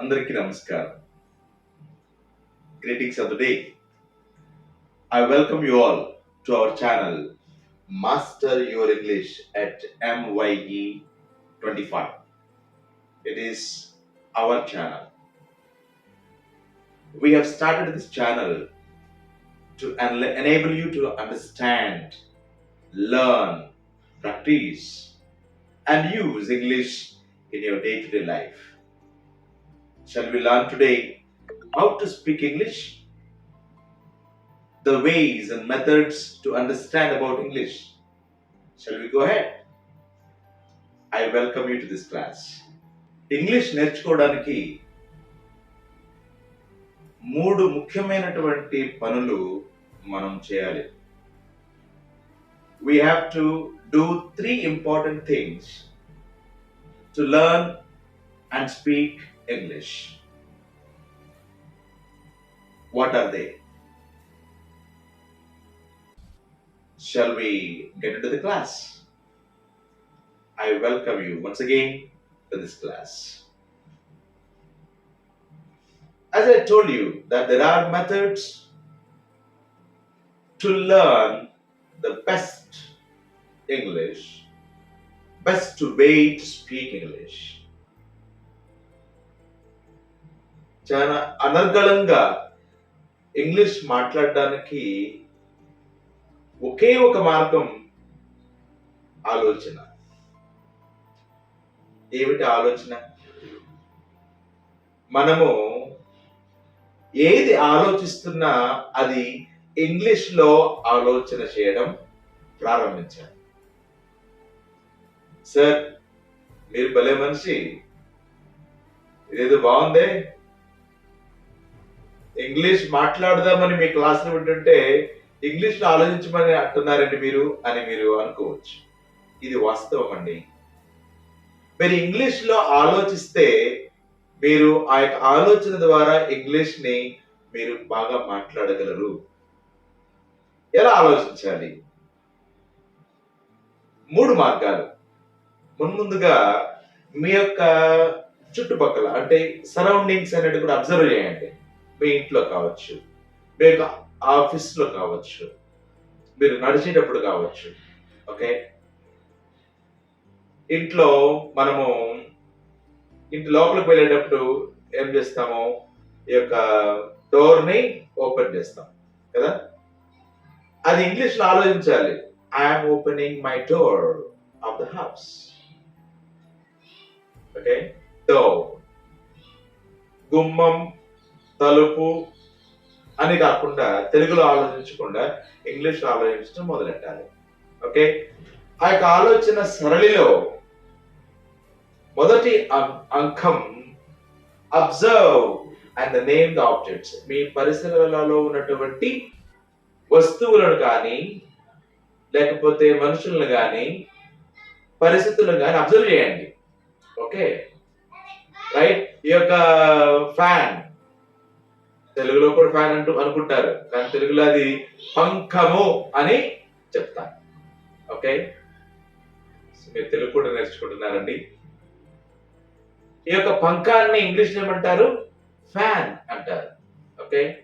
అందరికీ నమస్కారం greetings of the day I welcome you all to our channel master your English at MYE twenty five it is our channel we have started this channel to en- enable you to understand, learn, practice, and use English in your day to day life. Shall we learn today how to speak English? The ways and methods to understand about English. Shall we go ahead? I welcome you to this class. English నేర్చుకోవడానికి మూడు ముఖ్యమైనటువంటి పనులు మనం చేయాలి we have to do three important things to learn and speak English. What are they? Shall we get into the class? I welcome you once again to this class. As I told you that there are methods to learn the best English, best way to speak English. చాలా అనర్గళంగా English మాట్లాడడానికి ఒకే ఒక మార్గం ఆలోచన. ఏమిటి ఆలోచన? మనము ఏది ఆలోచిస్తున్నా అది ఇంగ్లీష్లో ఆలోచన చేయడం ప్రారంభించాలి. సార్ మీరు భలే మనిషి. ఇదేదో బాగుందే? ఇంగ్లీష్ మాట్లాడదామని మీ క్లాస్ వింటుంటే ఇంగ్లీష్లో ఆలోచించమని అంటున్నారండి మీరు అని మీరు అనుకోవచ్చు. ఇది వాస్తవం అండి. మీరు ఇంగ్లీష్లో ఆలోచిస్తే మీరు ఆ యొక్క ఆలోచన ద్వారా ఇంగ్లీష్ని మీరు బాగా మాట్లాడగలరు. ఎలా ఆలోచించాలి? మూడు మార్గాలు. మున్ముందుగా మీ యొక్క చుట్టుపక్కల అంటే సరౌండింగ్స్ అనేది కూడా అబ్జర్వ్ చేయండి. మీ ఇంట్లో కావచ్చు మీ యొక్క ఆఫీస్లో కావచ్చు మీరు నడిచేటప్పుడు కావచ్చు ఓకే? ఇంట్లో మనము ఇంటి లోపలికి వెళ్ళేటప్పుడు ఏం చేస్తాము? ఈ యొక్క డోర్ని ఓపెన్ చేస్తాం కదా? అది ఇంగ్లీష్లో ఆలోచించాలి. I'm opening my door of the house okay? Door గుమ్మం తలుపు అని కాకుండా తెలుగులో ఆలోచించకుండా ఇంగ్లీష్లో ఆలోచించడం మొదలెట్టాలి. ఓకే? ఆ యొక్క ఆలోచన సరళిలో మొదటి అం- అంకం observe and name the objects మీ పరిసరాలలో ఉన్నటువంటి వస్తువులను కానీ లేకపోతే మనుషులను కానీ పరిస్థితులను కానీ అబ్జర్వ్ చేయండి. ఓకే? రైట్ ఈ యొక్క ఫ్యాన్ తెలుగులో కూడా ఫ్యాన్ అంటూ అనుకుంటారు. కానీ తెలుగులో అది పంఖము అని చెప్తాను ఓకే? మీరు తెలుగు కూడా నేర్చుకుంటున్నారండి. ఈ యొక్క పంఖాన్ని ఇంగ్లీష్ ఏమంటారు? ఫ్యాన్ అంటారు. ఓకే?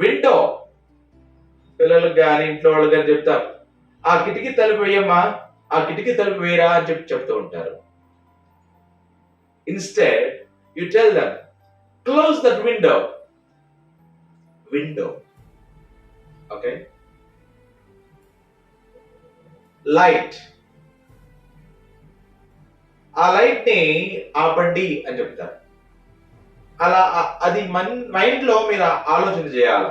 విండో. పిల్లలకు కానీ ఇంట్లో వాళ్ళు కానీ చెప్తారు. ఆ కిటికీ తలుపు వేయమ్మా ఆ కిటికీ తలుపు వేయరా అని చెప్పి చెప్తూ ఉంటారు. Instead you tell them close that window window okay light ఆ లైట్ని ఆపండి అని చెప్తారు. అలా అది మన్ మైండ్లో మీరు ఆలోచన చేయాలి?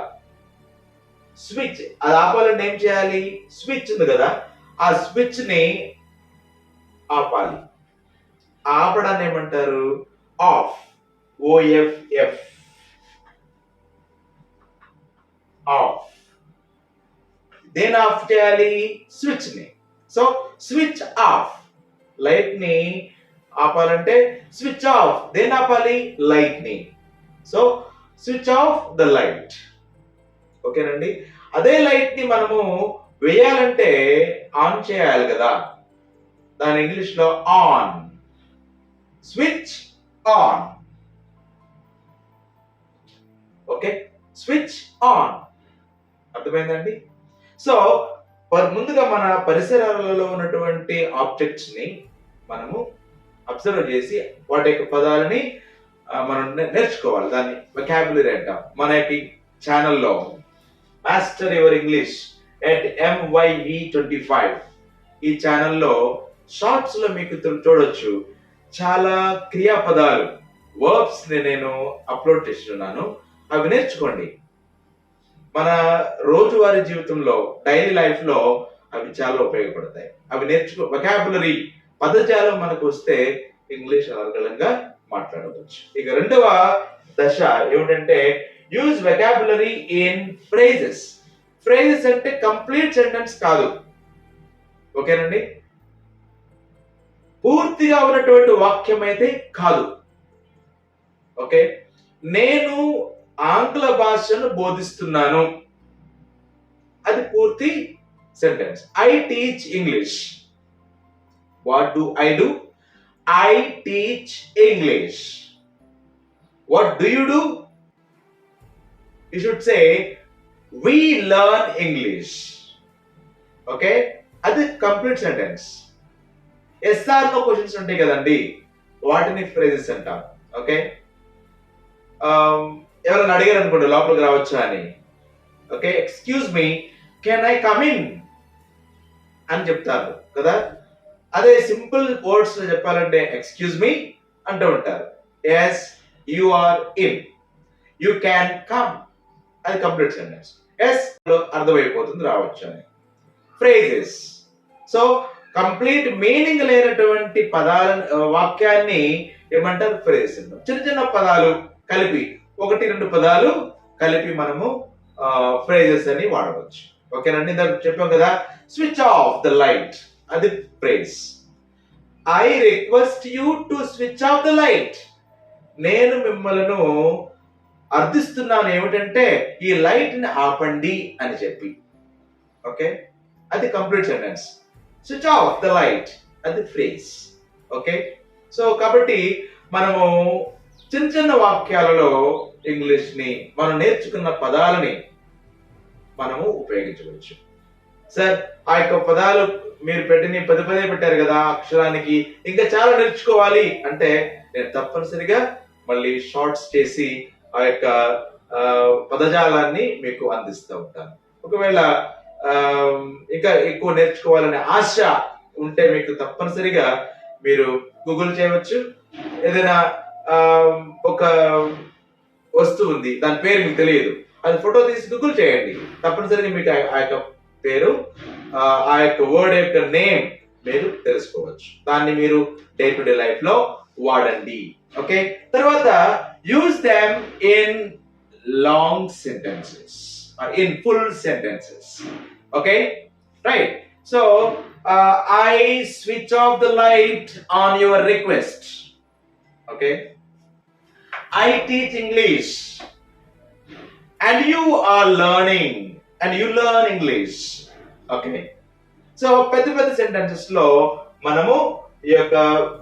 స్విచ్ అది ఆపాలంటే ఏం చేయాలి? స్విచ్ ఉంది కదా? ఆ స్విచ్ని ఆపాలి. ఆపడాన్ని ఏమంటారు? ఆఫ్ ఓఎఫ్ఎఫ్ ఆఫ్ దేని ఆఫ్ చేయాలి స్విచ్ని సో స్విచ్ ఆఫ్ లైట్ని ఆపాలంటే స్విచ్ ఆఫ్ దేని ఆపాలి లైట్ని so switch off the light ఓకేనండి? అదే లైట్ని మనము వేయాలంటే ఆన్ చేయాలి కదా. దాని ఇంగ్లీష్లో on switch on okay switch on అర్థమైందండి? సో ముందుగా మన పరిసరాలలో ఉన్నటువంటి ఆబ్జెక్ట్స్ని మనము అబ్జర్వ్ చేసి వాటి యొక్క పదాలని మనం నేర్చుకోవాలి. దాన్ని వెకాబులరీ అంటాం. మన యొక్క ఛానల్లో master your English at MYE twenty five ఈ ఛానల్లో షార్ట్స్లో మీకు చూడొచ్చు. చాలా క్రియాపదాలు వర్బ్స్ని నేను అప్లోడ్ చేస్తున్నాను అవి నేర్చుకోండి. మన రోజువారీ జీవితంలో డైలీ లైఫ్లో అవి చాలా ఉపయోగపడతాయి. అవి నేర్చుకో వెకాబులరీ పదజాలం మనకు వస్తే ఇంగ్లీష్ అనర్గళంగా మాట్లాడవచ్చు. ఇక రెండవ దశ ఏమిటంటే use vocabulary in phrases phrases అంటే కంప్లీట్ సెంటెన్స్ కాదు. ఓకేనండి? పూర్తిగా ఉన్నటువంటి వాక్యం అయితే కాదు. ఓకే? నేను ఆంగ్ల భాషను బోధిస్తున్నాను. అది పూర్తి sentence I teach English what do I do I teach English what do you do you should say we learn English okay అది కంప్లీట్ సెంటెన్స్ ఎస్ఆర్కో క్వశ్చన్స్ ఉంటాయి కదండి. వాటిని ఫ్రేజెస్ అంటాం. ఓకే ఎవరైనా అడిగారు అనుకోండి లోపలికి రావచ్చా అని. Okay excuse me can I come in అని చెప్తారు కదా. అదే సింపుల్ వర్డ్స్ చెప్పాలంటే ఎక్స్క్యూజ్ మీ అంటూ ఉంటారు. Yes you are in you can come అది కంప్లీట్ సెంటెన్స్ ఎస్ అర్థమైపోతుంది రావచ్చు అని. ఫ్రేజెస్ సో కంప్లీట్ మీనింగ్ లేనటువంటి పదాలను వాక్యాన్ని ఏమంటారు? ఫ్రేజ్ చిన్న చిన్న పదాలు కలిపి ఒకటి రెండు పదాలు కలిపి మనము ఫ్రేజెస్ అని వాడవచ్చు. ఓకేనండి ఇందాక చెప్పాం కదా స్విచ్ ఆఫ్ ద లైట్ అది phrase I request you to switch off the light నేను మిమ్మలను అర్థిస్తున్నాను ఏమిటంటే ఈ లైట్ని ఆపండి అని చెప్పి. ఓకే? అది complete sentence switch off the light అది ఫ్రేజ్ ఓకే? సో కాబట్టి మనము చిన్న చిన్న వాక్యాలలో ఇంగ్లీష్ని మనం నేర్చుకున్న పదాలని మనము ఉపయోగించవచ్చు. సార్ ఆ యొక్క పదాలు మీరు పెట్టిన పది పదే పెట్టారు కదా అక్షరానికి ఇంకా చాలా నేర్చుకోవాలి అంటే నేను తప్పనిసరిగా మళ్ళీ షార్ట్స్ చేసి ఆ యొక్క పదజాలాన్ని మీకు అందిస్తూ ఉంటాను. ఒకవేళ ఇంకా ఎక్కువ నేర్చుకోవాలనే ఆశ ఉంటే మీకు తప్పనిసరిగా మీరు గూగుల్ చేయవచ్చు. ఏదైనా ఒక వస్తువు ఉంది. దాని పేరు మీకు తెలియదు. అది ఫోటో తీసి గూగుల్ చేయండి. తప్పనిసరిగా మీకు ఆ- యొక్క పేరు ఆ, ఆ యొక్క వర్డ్ యొక్క నేమ్ మీరు తెలుసుకోవచ్చు. దాన్ని మీరు డే టు డే లైఫ్లో వాడండి. ఓకే తర్వాత use them in long sentences in full sentences okay right so I switch off the light on your request okay I teach English and you are learning and you learn English okay so పెద్ద పెద్ద సెంటెన్సెస్లో మనము ఈ యొక్క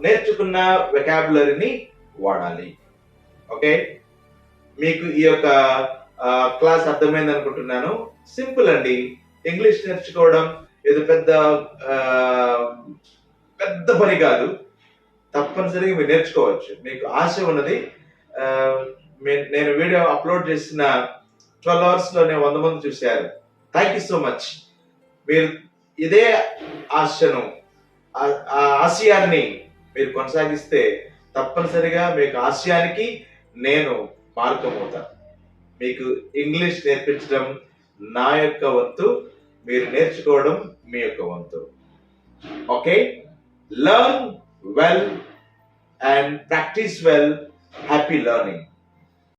నేర్చుకున్న వెకాబులరీని వాడాలి. Okay మీకు ఈ యొక్క క్లాస్ అర్థమైంది అనుకుంటున్నాను. సింపుల్ అండి. ఇంగ్లీష్ నేర్చుకోవడం ఇది పెద్ద పెద్ద పని కాదు. తప్పనిసరిగా మీరు నేర్చుకోవచ్చు. మీకు ఆశ ఉన్నది నేను వీడియో అప్లోడ్ చేసిన ట్వెల్వ్ అవర్స్లోనే వంద మంది చూశారు. థ్యాంక్ యూ సో మచ్ మీరు ఇదే ఆశను ఆ- ఆశయాన్ని మీరు కొనసాగిస్తే తప్పనిసరిగా మీకు ఆశయానికి నేను మార్గమవుతా మీకు ఇంగ్లీష్ నేర్పించడం నా యొక్క వంతు మీరు నేర్చుకోవడం మీ యొక్క వంతు. Okay learn well and practise well happy learning.